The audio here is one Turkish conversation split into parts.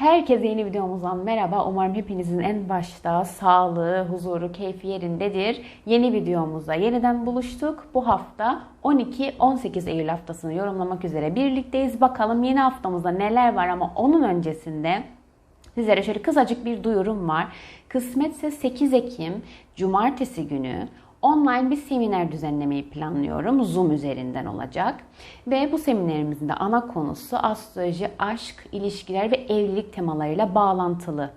Herkese yeni videomuzdan merhaba. Umarım hepinizin en başta sağlığı, huzuru, keyfi yerindedir. Yeni videomuzda yeniden buluştuk. Bu hafta 12-18 Eylül haftasını yorumlamak üzere birlikteyiz. Bakalım yeni haftamızda neler var ama onun öncesinde sizlere şöyle kısacık bir duyurum var. Kısmetse 8 Ekim Cumartesi günü online bir seminer düzenlemeyi planlıyorum. Zoom üzerinden olacak. Ve bu seminerimizin de ana konusu astroloji, aşk, ilişkiler ve evlilik temalarıyla bağlantılı.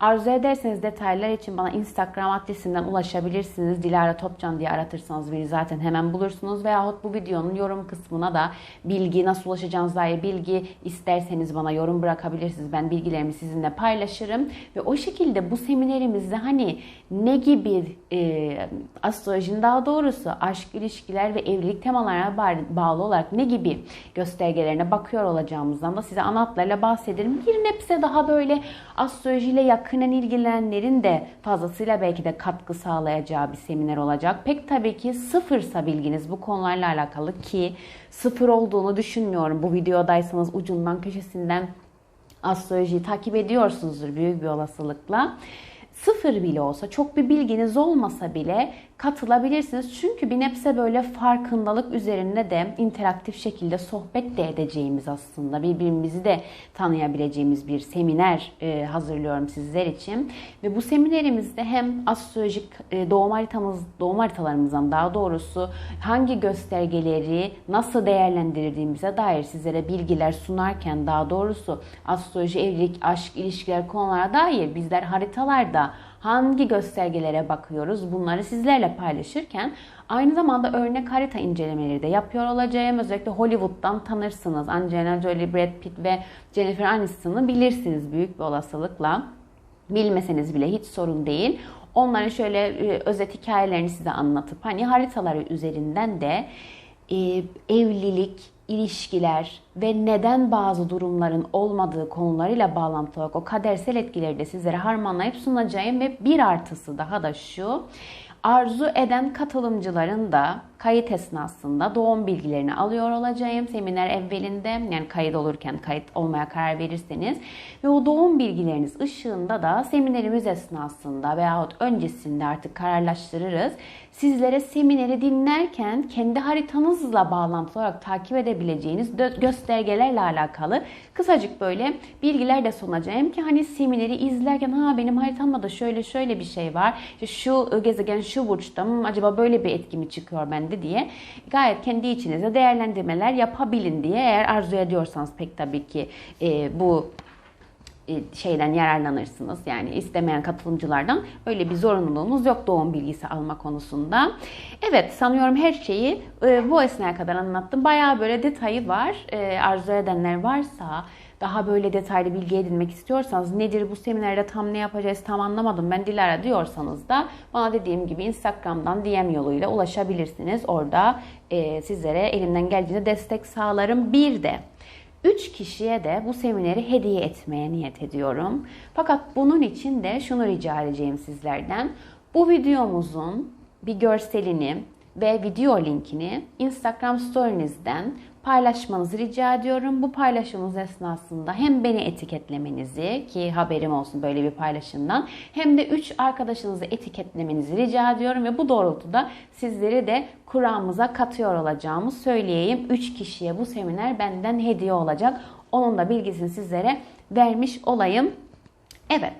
Arzu ederseniz detaylar için bana Instagram adresimden ulaşabilirsiniz. Dilara Topcan diye aratırsanız beni zaten hemen bulursunuz. Veyahut bu videonun yorum kısmına da bilgi nasıl ulaşacağınız dair bilgi isterseniz bana yorum bırakabilirsiniz. Ben bilgilerimi sizinle paylaşırım. Ve o şekilde bu seminerimizde hani ne gibi e, astrolojinin daha doğrusu aşk, ilişkiler ve evlilik temalarına bağlı olarak ne gibi göstergelerine bakıyor olacağımızdan da size ana hatlarıyla bahsederim. Bir nebze daha böyle astrolojiyle yakın yakinen ilgilenenlerin de fazlasıyla belki de katkı sağlayacağı bir seminer olacak. Pek tabii ki sıfırsa bilginiz bu konularla alakalı ki sıfır olduğunu düşünmüyorum. Bu videodaysanız ucundan köşesinden astrolojiyi takip ediyorsunuzdur büyük bir olasılıkla. Sıfır bile olsa, çok bir bilginiz olmasa bile katılabilirsiniz. Çünkü bir nebze böyle farkındalık üzerinde de interaktif şekilde sohbet de edeceğimiz aslında birbirimizi de tanıyabileceğimiz bir seminer e, hazırlıyorum sizler için. Ve bu seminerimizde hem astrolojik e, doğum haritamız, doğum haritalarımızdan daha doğrusu hangi göstergeleri nasıl değerlendirdiğimize dair sizlere bilgiler sunarken daha doğrusu astroloji, evlilik, aşk, ilişkiler konulara dair bizler haritalarda hangi göstergelere bakıyoruz bunları sizlerle paylaşırken aynı zamanda örnek harita incelemeleri de yapıyor olacağım. Özellikle Hollywood'dan tanırsınız. Angelina Jolie, Brad Pitt ve Jennifer Aniston'ı bilirsiniz büyük bir olasılıkla. Bilmeseniz bile hiç sorun değil. Onların şöyle e, özet hikayelerini size anlatıp hani haritaları üzerinden de e, evlilik, ilişkiler ve neden bazı durumların olmadığı konularıyla bağlantılı olarak o kadersel etkileri de sizlere harmanlayıp sunacağım ve bir artısı daha da şu. Arzu eden katılımcıların da kayıt esnasında doğum bilgilerini alıyor olacağım. Seminer evvelinde yani kayıt olurken kayıt olmaya karar verirseniz ve o doğum bilgileriniz ışığında da seminerimiz esnasında veyahut öncesinde artık kararlaştırırız. Sizlere semineri dinlerken kendi haritanızla bağlantılı olarak takip edebileceğiniz göstergelerle alakalı kısacık böyle bilgiler de sunacağım ki hani semineri izlerken ha benim haritamda da şöyle şöyle bir şey var. İşte şu gezegen şu burçta mı acaba böyle bir etki mi çıkıyor ben önemli diye gayet kendi içinizde değerlendirmeler yapabilin diye eğer arzu ediyorsanız pek tabii ki e, bu e, şeyden yararlanırsınız. Yani istemeyen katılımcılardan öyle bir zorunluluğumuz yok doğum bilgisi alma konusunda. Evet sanıyorum her şeyi e, bu esnaya kadar anlattım. Bayağı böyle detayı var. E, arzu edenler varsa daha böyle detaylı bilgi edinmek istiyorsanız nedir bu seminerde tam ne yapacağız tam anlamadım ben Dilara diyorsanız da bana dediğim gibi Instagram'dan DM yoluyla ulaşabilirsiniz. Orada e, sizlere elimden geldiğince destek sağlarım. Bir de 3 kişiye de bu semineri hediye etmeye niyet ediyorum. Fakat bunun için de şunu rica edeceğim sizlerden. Bu videomuzun bir görselini ve video linkini Instagram story'nizden paylaşmanızı rica ediyorum. Bu paylaşımımız esnasında hem beni etiketlemenizi ki haberim olsun böyle bir paylaşımdan hem de 3 arkadaşınızı etiketlemenizi rica ediyorum ve bu doğrultuda sizleri de kuramıza katıyor olacağımı söyleyeyim. 3 kişiye bu seminer benden hediye olacak. Onun da bilgisini sizlere vermiş olayım. Evet.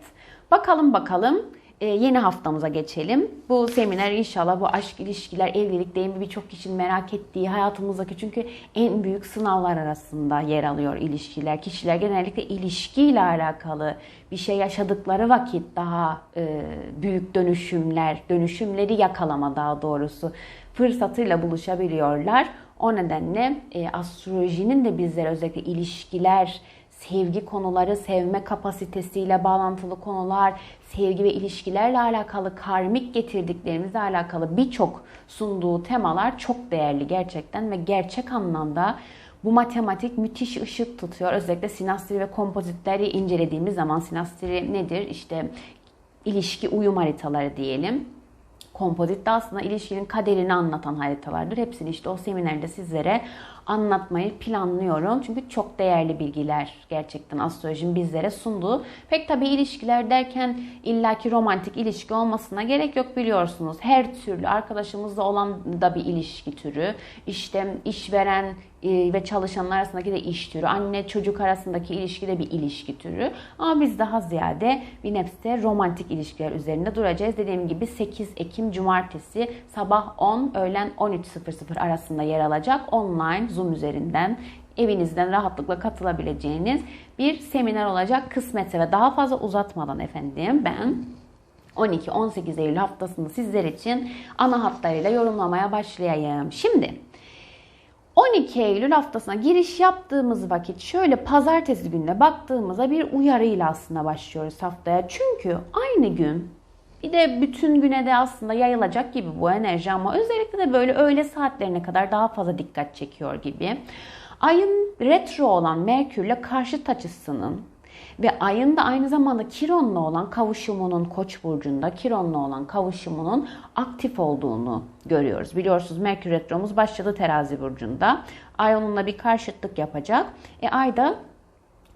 Bakalım bakalım yeni haftamıza geçelim. Bu seminer inşallah bu aşk, ilişkiler, evlilik değil mi birçok kişinin merak ettiği hayatımızdaki çünkü en büyük sınavlar arasında yer alıyor ilişkiler. Kişiler genellikle ilişkiyle alakalı bir şey yaşadıkları vakit daha e, büyük dönüşümler, dönüşümleri yakalama daha doğrusu fırsatıyla buluşabiliyorlar. O nedenle e, astrolojinin de bizlere özellikle ilişkiler, sevgi konuları, sevme kapasitesiyle bağlantılı konular, sevgi ve ilişkilerle alakalı karmik getirdiklerimizle alakalı birçok sunduğu temalar çok değerli gerçekten ve gerçek anlamda bu matematik müthiş ışık tutuyor. Özellikle sinastri ve kompozitleri incelediğimiz zaman sinastri nedir? İşte ilişki uyum haritaları diyelim. Kompozit de aslında ilişkinin kaderini anlatan haritalardır. Hepsini işte o seminerde sizlere anlatmayı planlıyorum. Çünkü çok değerli bilgiler gerçekten astrolojinin bizlere sunduğu. Pek tabii ilişkiler derken illaki romantik ilişki olmasına gerek yok biliyorsunuz. Her türlü arkadaşımızla olan da bir ilişki türü. İşte işveren ve çalışanlar arasındaki de iş türü, anne çocuk arasındaki ilişki de bir ilişki türü. Ama biz daha ziyade bir nebze romantik ilişkiler üzerinde duracağız. Dediğim gibi 8 Ekim Cumartesi sabah 10, öğlen 13.00 arasında yer alacak online Zoom üzerinden evinizden rahatlıkla katılabileceğiniz bir seminer olacak kısmetse ve daha fazla uzatmadan efendim ben 12-18 Eylül haftasında sizler için ana hatlarıyla yorumlamaya başlayayım. Şimdi 12 Eylül haftasına giriş yaptığımız vakit şöyle pazartesi gününe baktığımızda bir uyarıyla aslında başlıyoruz haftaya. Çünkü aynı gün bir de bütün güne de aslında yayılacak gibi bu enerji ama özellikle de böyle öğle saatlerine kadar daha fazla dikkat çekiyor gibi. Ayın retro olan Merkürle karşıt açısının ve ayın da aynı zamanda Kiron'la olan kavuşumunun Koç burcunda Kiron'la olan kavuşumunun aktif olduğunu görüyoruz. Biliyorsunuz Merkür retromuz başladı Terazi burcunda. Ay onunla bir karşıtlık yapacak. E ay da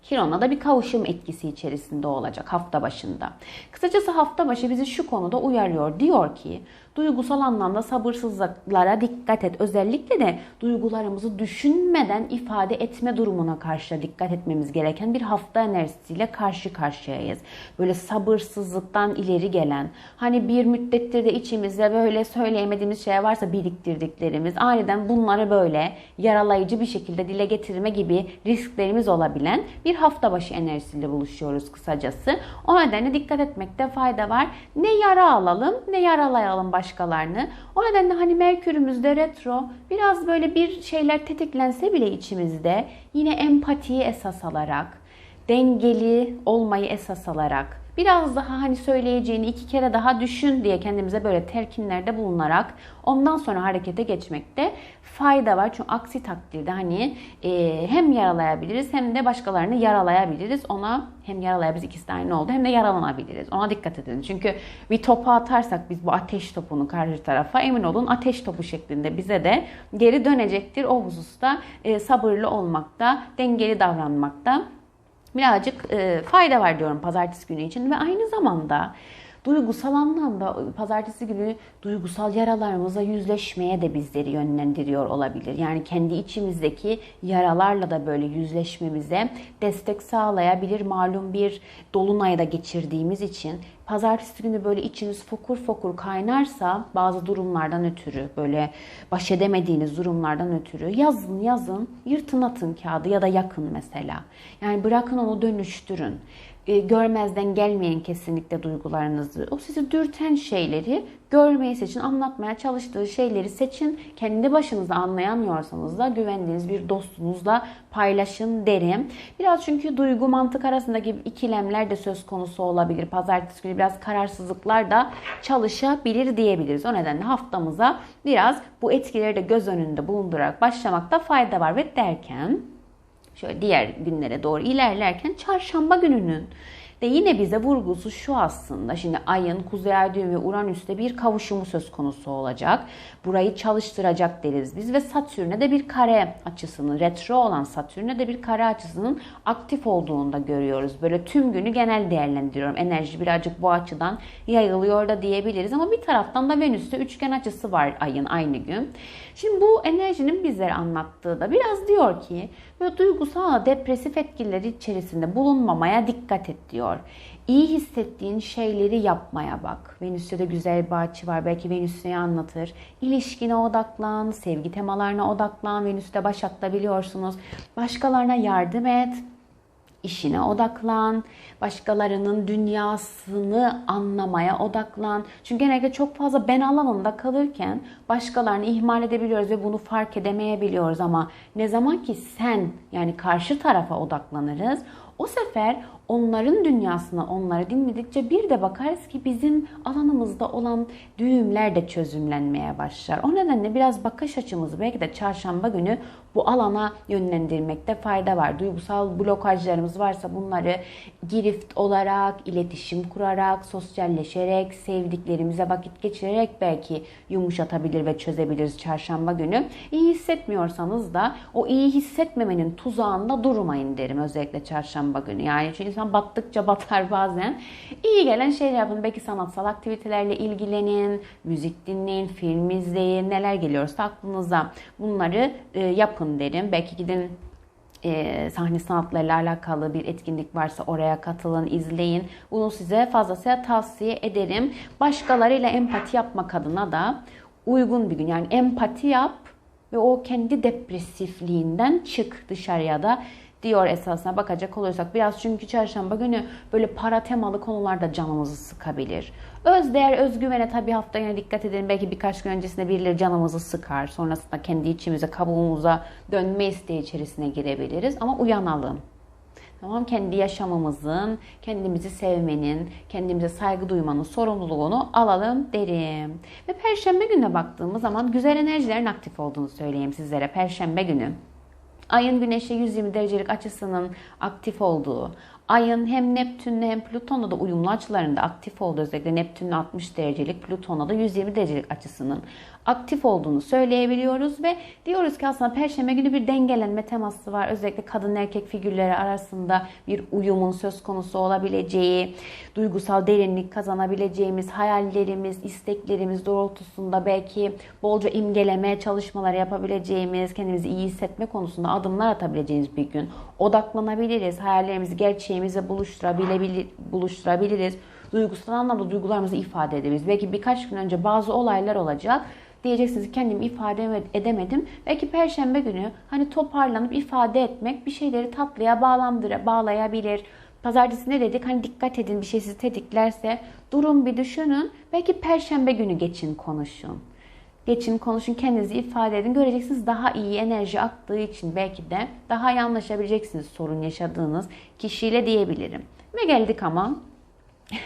Kiron'la da bir kavuşum etkisi içerisinde olacak hafta başında. Kısacası hafta başı bizi şu konuda uyarıyor. Diyor ki duygusal anlamda sabırsızlıklara dikkat et. Özellikle de duygularımızı düşünmeden ifade etme durumuna karşı dikkat etmemiz gereken bir hafta enerjisiyle karşı karşıyayız. Böyle sabırsızlıktan ileri gelen, hani bir müddettir de içimizde böyle söyleyemediğimiz şey varsa biriktirdiklerimiz, aniden bunları böyle yaralayıcı bir şekilde dile getirme gibi risklerimiz olabilen bir hafta başı enerjisiyle buluşuyoruz kısacası. O nedenle dikkat etmekte fayda var. Ne yara alalım ne yaralayalım başkalarını. O nedenle hani Merkür'ümüzde retro biraz böyle bir şeyler tetiklense bile içimizde yine empatiyi esas alarak, dengeli olmayı esas alarak biraz daha hani söyleyeceğini iki kere daha düşün diye kendimize böyle telkinlerde bulunarak ondan sonra harekete geçmekte fayda var. Çünkü aksi takdirde hani e, hem yaralayabiliriz hem de başkalarını yaralayabiliriz. Ona hem yaralayabiliriz ikisi de aynı oldu hem de yaralanabiliriz. Ona dikkat edin. Çünkü bir topu atarsak biz bu ateş topunu karşı tarafa emin olun ateş topu şeklinde bize de geri dönecektir. O hususta e, sabırlı olmakta, dengeli davranmakta birazcık e, fayda var diyorum pazartesi günü için ve aynı zamanda duygusal anlamda pazartesi günü duygusal yaralarımıza yüzleşmeye de bizleri yönlendiriyor olabilir. Yani kendi içimizdeki yaralarla da böyle yüzleşmemize destek sağlayabilir. Malum bir dolunayda geçirdiğimiz için pazartesi günü böyle içiniz fokur fokur kaynarsa bazı durumlardan ötürü böyle baş edemediğiniz durumlardan ötürü yazın yazın yırtın atın kağıdı ya da yakın mesela. Yani bırakın onu dönüştürün. E, görmezden gelmeyin kesinlikle duygularınızı. O sizi dürten şeyleri görmeyi seçin, anlatmaya çalıştığı şeyleri seçin. Kendi başınıza anlayamıyorsanız da güvendiğiniz bir dostunuzla paylaşın derim. Biraz çünkü duygu mantık arasındaki ikilemler de söz konusu olabilir. Pazartesi günü biraz kararsızlıklar da çalışabilir diyebiliriz. O nedenle haftamıza biraz bu etkileri de göz önünde bulundurarak başlamakta fayda var ve derken şöyle diğer günlere doğru ilerlerken çarşamba gününün de yine bize vurgusu şu aslında. Şimdi ayın Kuzey Ay düğümü ve Uranüs'te bir kavuşumu söz konusu olacak. Burayı çalıştıracak deriz biz ve Satürn'e de bir kare açısının, retro olan Satürn'e de bir kare açısının aktif olduğunu da görüyoruz. Böyle tüm günü genel değerlendiriyorum. Enerji birazcık bu açıdan yayılıyor da diyebiliriz ama bir taraftan da Venüs'te üçgen açısı var ayın aynı gün. Şimdi bu enerjinin bizlere anlattığı da biraz diyor ki böyle duygusal depresif etkileri içerisinde bulunmamaya dikkat et diyor. İyi hissettiğin şeyleri yapmaya bak. Venüs'te de güzel açı var. Belki Venüs neyi anlatır? İlişkine odaklan, sevgi temalarına odaklan. Venüs'te Başak'ta biliyorsunuz. Başkalarına yardım et işine odaklan, başkalarının dünyasını anlamaya odaklan. Çünkü genelde çok fazla ben alanında kalırken başkalarını ihmal edebiliyoruz ve bunu fark edemeyebiliyoruz ama ne zaman ki sen yani karşı tarafa odaklanırız O sefer onların dünyasına onları dinledikçe bir de bakarız ki bizim alanımızda olan düğümler de çözümlenmeye başlar. O nedenle biraz bakış açımızı belki de çarşamba günü bu alana yönlendirmekte fayda var. Duygusal blokajlarımız varsa bunları girift olarak, iletişim kurarak, sosyalleşerek, sevdiklerimize vakit geçirerek belki yumuşatabilir ve çözebiliriz çarşamba günü. İyi hissetmiyorsanız da o iyi hissetmemenin tuzağında durmayın derim özellikle çarşamba günü. Yani çünkü insan battıkça batar bazen. İyi gelen şeyler yapın. Belki sanatsal aktivitelerle ilgilenin, müzik dinleyin, film izleyin, neler geliyorsa aklınıza bunları e, yapın derim. Belki gidin e, sahne sanatlarıyla alakalı bir etkinlik varsa oraya katılın, izleyin. Bunu size fazlasıyla tavsiye ederim. Başkalarıyla empati yapmak adına da uygun bir gün. Yani empati yap ve o kendi depresifliğinden çık dışarıya da diyor esasına bakacak olursak. Biraz çünkü çarşamba günü böyle para temalı konularda canımızı sıkabilir. Özdeğer, özgüvene tabii hafta yine dikkat edelim. Belki birkaç gün öncesinde birileri canımızı sıkar. Sonrasında kendi içimize, kabuğumuza dönme isteği içerisine girebiliriz. Ama uyanalım. Tamam kendi yaşamımızın, kendimizi sevmenin, kendimize saygı duymanın sorumluluğunu alalım derim. Ve perşembe gününe baktığımız zaman güzel enerjilerin aktif olduğunu söyleyeyim sizlere perşembe günü. Ayın güneşe 120 derecelik açısının aktif olduğu, Ayın hem Neptün'le hem Plüton'la da uyumlu açılarında aktif olduğu özellikle Neptün'ün 60 derecelik, Plüton'la da 120 derecelik açısının aktif olduğunu söyleyebiliyoruz ve diyoruz ki aslında perşembe günü bir dengelenme teması var. Özellikle kadın erkek figürleri arasında bir uyumun söz konusu olabileceği, duygusal derinlik kazanabileceğimiz, hayallerimiz, isteklerimiz doğrultusunda belki bolca imgeleme çalışmaları yapabileceğimiz, kendimizi iyi hissetme konusunda adımlar atabileceğimiz bir gün. Odaklanabiliriz, hayallerimizi gerçeğimize buluşturabilir, buluşturabiliriz duygusal anlamda duygularımızı ifade edebiliriz. Belki birkaç gün önce bazı olaylar olacak Diyeceksiniz kendimi ifade edemedim. Belki perşembe günü hani toparlanıp ifade etmek bir şeyleri tatlıya bağlandır, bağlayabilir. Pazartesi ne dedik? Hani dikkat edin bir şey sizi tetiklerse durun bir düşünün. Belki perşembe günü geçin konuşun. Geçin konuşun kendinizi ifade edin. Göreceksiniz daha iyi enerji aktığı için belki de daha iyi anlaşabileceksiniz sorun yaşadığınız kişiyle diyebilirim. Ve geldik ama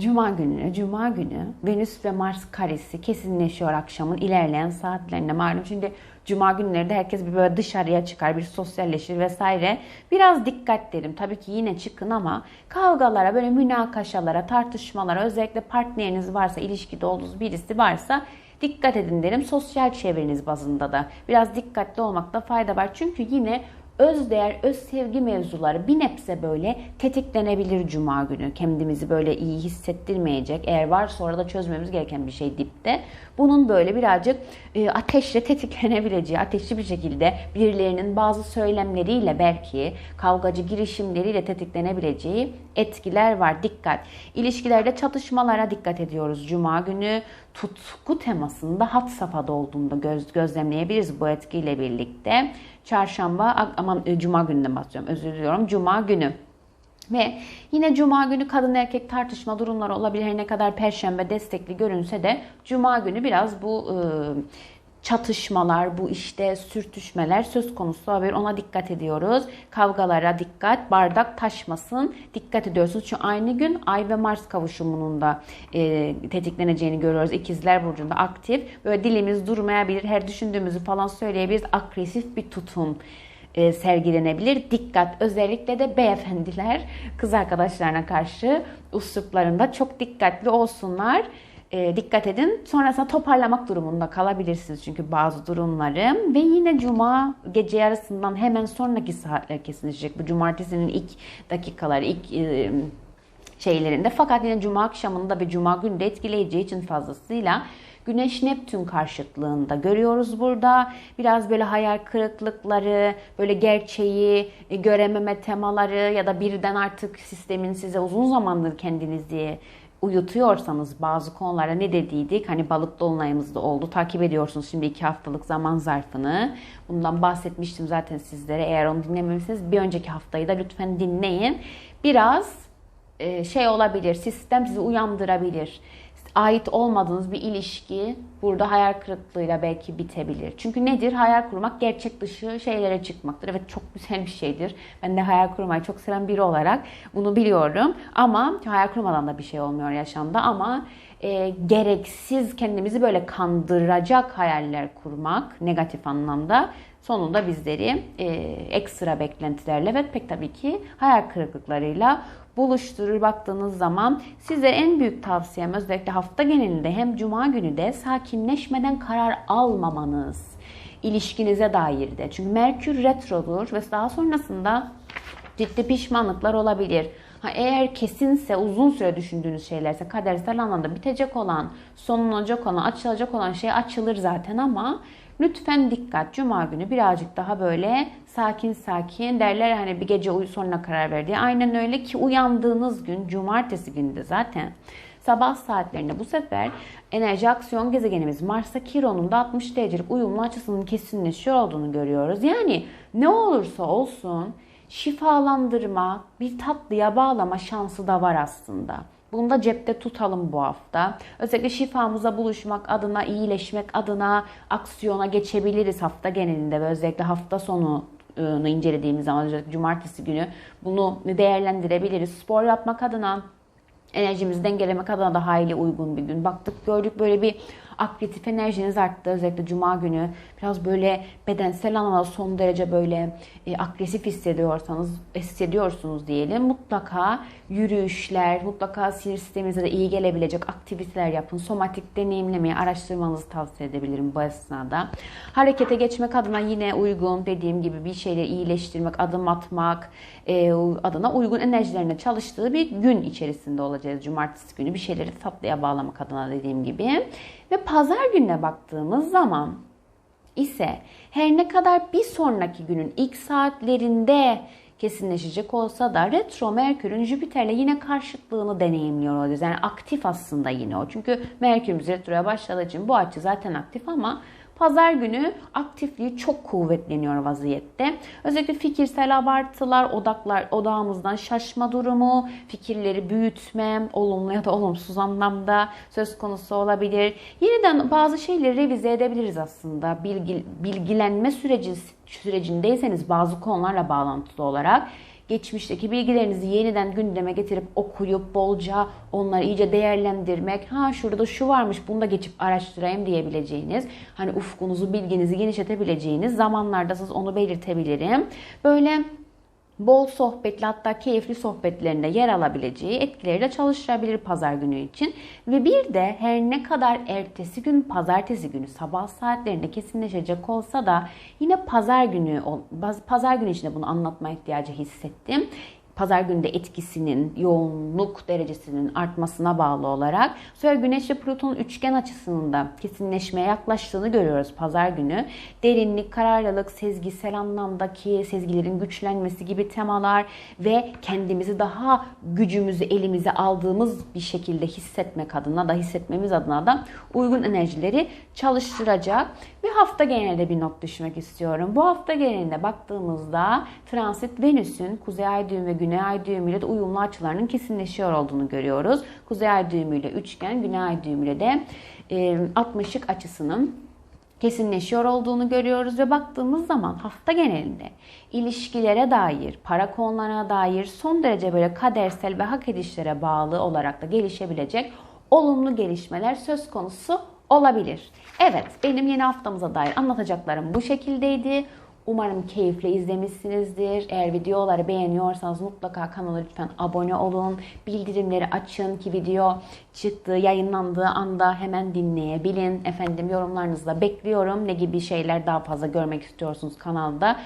Cuma günü, Cuma günü Venüs ve Mars karesi kesinleşiyor akşamın ilerleyen saatlerinde. Malum şimdi Cuma günleri de herkes bir böyle dışarıya çıkar, bir sosyalleşir vesaire. Biraz dikkat derim. Tabii ki yine çıkın ama kavgalara, böyle münakaşalara, tartışmalara özellikle partneriniz varsa, ilişkide olduğunuz birisi varsa dikkat edin derim. Sosyal çevreniz bazında da biraz dikkatli olmakta fayda var. Çünkü yine öz değer, öz sevgi mevzuları bir nebze böyle tetiklenebilir cuma günü. Kendimizi böyle iyi hissettirmeyecek. Eğer varsa orada çözmemiz gereken bir şey dipte. Bunun böyle birazcık e, ateşle tetiklenebileceği, ateşli bir şekilde birilerinin bazı söylemleriyle belki kavgacı girişimleriyle tetiklenebileceği etkiler var. Dikkat. İlişkilerde çatışmalara dikkat ediyoruz. Cuma günü tutku temasında hat safhada olduğunda göz, gözlemleyebiliriz bu etkiyle birlikte. Çarşamba, aman e, cuma gününden bahsediyorum özür diliyorum. Cuma günü. Ve yine cuma günü kadın erkek tartışma durumları olabilir. Her ne kadar perşembe destekli görünse de cuma günü biraz bu e, çatışmalar, bu işte sürtüşmeler söz konusu haber ona dikkat ediyoruz. Kavgalara dikkat, bardak taşmasın dikkat ediyorsunuz. Çünkü aynı gün Ay ve Mars kavuşumunun da e, tetikleneceğini görüyoruz. İkizler Burcu'nda aktif. Böyle dilimiz durmayabilir, her düşündüğümüzü falan söyleyebiliriz. Agresif bir tutum e, sergilenebilir. Dikkat özellikle de beyefendiler kız arkadaşlarına karşı usluplarında çok dikkatli olsunlar e, dikkat edin. Sonrasında toparlamak durumunda kalabilirsiniz çünkü bazı durumları. Ve yine cuma gece yarısından hemen sonraki saatler kesinleşecek. Bu cumartesinin ilk dakikaları, ilk e, şeylerinde. Fakat yine cuma akşamında ve cuma günü de etkileyeceği için fazlasıyla Güneş Neptün karşıtlığında görüyoruz burada. Biraz böyle hayal kırıklıkları, böyle gerçeği e, görememe temaları ya da birden artık sistemin size uzun zamandır kendinizi uyutuyorsanız bazı konulara ne dediydik? Hani balık dolunayımızda oldu. Takip ediyorsunuz şimdi iki haftalık zaman zarfını. Bundan bahsetmiştim zaten sizlere. Eğer onu dinlememişsiniz bir önceki haftayı da lütfen dinleyin. Biraz e, şey olabilir. Sistem sizi uyandırabilir ait olmadığınız bir ilişki burada hayal kırıklığıyla belki bitebilir. Çünkü nedir? Hayal kurmak gerçek dışı şeylere çıkmaktır. Evet çok güzel bir şeydir. Ben de hayal kurmayı çok seven biri olarak bunu biliyorum. Ama hayal kurmadan da bir şey olmuyor yaşamda ama e, gereksiz kendimizi böyle kandıracak hayaller kurmak negatif anlamda sonunda bizleri e, ekstra beklentilerle ve pek tabii ki hayal kırıklıklarıyla buluşturur baktığınız zaman size en büyük tavsiyem özellikle hafta genelinde hem cuma günü de sakinleşmeden karar almamanız ilişkinize dair de. Çünkü Merkür retrodur ve daha sonrasında ciddi pişmanlıklar olabilir. Ha, eğer kesinse uzun süre düşündüğünüz şeylerse kadersel anlamda bitecek olan, sonlanacak olan, açılacak olan şey açılır zaten ama lütfen dikkat. Cuma günü birazcık daha böyle sakin sakin derler hani bir gece uyu sonra karar verdi. Aynen öyle ki uyandığınız gün cumartesi günü de zaten sabah saatlerinde bu sefer enerji aksiyon gezegenimiz Mars'a Kiron'un da 60 derecelik uyumlu açısının kesinleşiyor olduğunu görüyoruz. Yani ne olursa olsun şifalandırma, bir tatlıya bağlama şansı da var aslında. Bunu da cepte tutalım bu hafta. Özellikle şifamıza buluşmak adına, iyileşmek adına aksiyona geçebiliriz hafta genelinde ve özellikle hafta sonu incelediğimiz zaman cumartesi günü bunu değerlendirebiliriz. Spor yapmak adına enerjimizi dengelemek adına da hayli uygun bir gün. Baktık gördük böyle bir aktif enerjiniz arttı. Özellikle cuma günü biraz böyle bedensel anlamda son derece böyle e, agresif hissediyorsanız hissediyorsunuz diyelim. Mutlaka yürüyüşler, mutlaka sinir sisteminize de iyi gelebilecek aktiviteler yapın. Somatik deneyimlemeyi araştırmanızı tavsiye edebilirim bu esnada. Harekete geçmek adına yine uygun dediğim gibi bir şeyleri iyileştirmek, adım atmak e, adına uygun enerjilerine çalıştığı bir gün içerisinde olacağız. Cumartesi günü bir şeyleri tatlıya bağlamak adına dediğim gibi. Ve pazar gününe baktığımız zaman ise her ne kadar bir sonraki günün ilk saatlerinde kesinleşecek olsa da retro Merkür'ün Jüpiter'le yine karşıtlığını deneyimliyor olacağız. Yani aktif aslında yine o. Çünkü Merkür'ümüz retroya başladığı için bu açı zaten aktif ama Pazar günü aktifliği çok kuvvetleniyor vaziyette. Özellikle fikirsel abartılar, odaklar, odağımızdan şaşma durumu, fikirleri büyütme, olumlu ya da olumsuz anlamda söz konusu olabilir. Yeniden bazı şeyleri revize edebiliriz aslında. Bilgi, bilgilenme süreci sürecindeyseniz bazı konularla bağlantılı olarak geçmişteki bilgilerinizi yeniden gündeme getirip okuyup bolca onları iyice değerlendirmek, ha şurada da şu varmış bunu da geçip araştırayım diyebileceğiniz, hani ufkunuzu, bilginizi genişletebileceğiniz zamanlarda siz onu belirtebilirim. Böyle bol sohbetli hatta keyifli sohbetlerinde yer alabileceği etkileri de çalıştırabilir pazar günü için. Ve bir de her ne kadar ertesi gün pazartesi günü sabah saatlerinde kesinleşecek olsa da yine pazar günü pazar günü içinde bunu anlatma ihtiyacı hissettim pazar günde etkisinin, yoğunluk derecesinin artmasına bağlı olarak sonra Güneş ve Plüton üçgen açısının da kesinleşmeye yaklaştığını görüyoruz pazar günü. Derinlik, kararlılık, sezgisel anlamdaki sezgilerin güçlenmesi gibi temalar ve kendimizi daha gücümüzü elimize aldığımız bir şekilde hissetmek adına da hissetmemiz adına da uygun enerjileri çalıştıracak. Bir hafta genelinde bir not düşmek istiyorum. Bu hafta genelinde baktığımızda transit Venüs'ün Kuzey Ay düğümü ve Güney Ay düğümüyle de uyumlu açılarının kesinleşiyor olduğunu görüyoruz. Kuzey Ay düğümüyle üçgen, Güney Ay düğümüyle de e, 60'lık açısının kesinleşiyor olduğunu görüyoruz ve baktığımız zaman hafta genelinde ilişkilere dair, para konularına dair son derece böyle kadersel ve hak edişlere bağlı olarak da gelişebilecek olumlu gelişmeler söz konusu olabilir. Evet, benim yeni haftamıza dair anlatacaklarım bu şekildeydi. Umarım keyifle izlemişsinizdir. Eğer videoları beğeniyorsanız mutlaka kanala lütfen abone olun. Bildirimleri açın ki video çıktığı, yayınlandığı anda hemen dinleyebilin. Efendim yorumlarınızı bekliyorum. Ne gibi şeyler daha fazla görmek istiyorsunuz kanalda.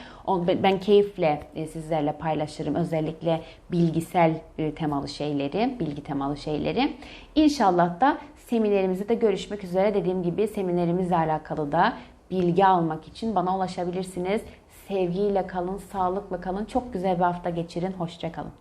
Ben keyifle e, sizlerle paylaşırım. Özellikle bilgisel e, temalı şeyleri, bilgi temalı şeyleri. İnşallah da seminerimizde de görüşmek üzere. Dediğim gibi seminerimizle alakalı da bilgi almak için bana ulaşabilirsiniz. Sevgiyle kalın, sağlıklı kalın. Çok güzel bir hafta geçirin. Hoşçakalın.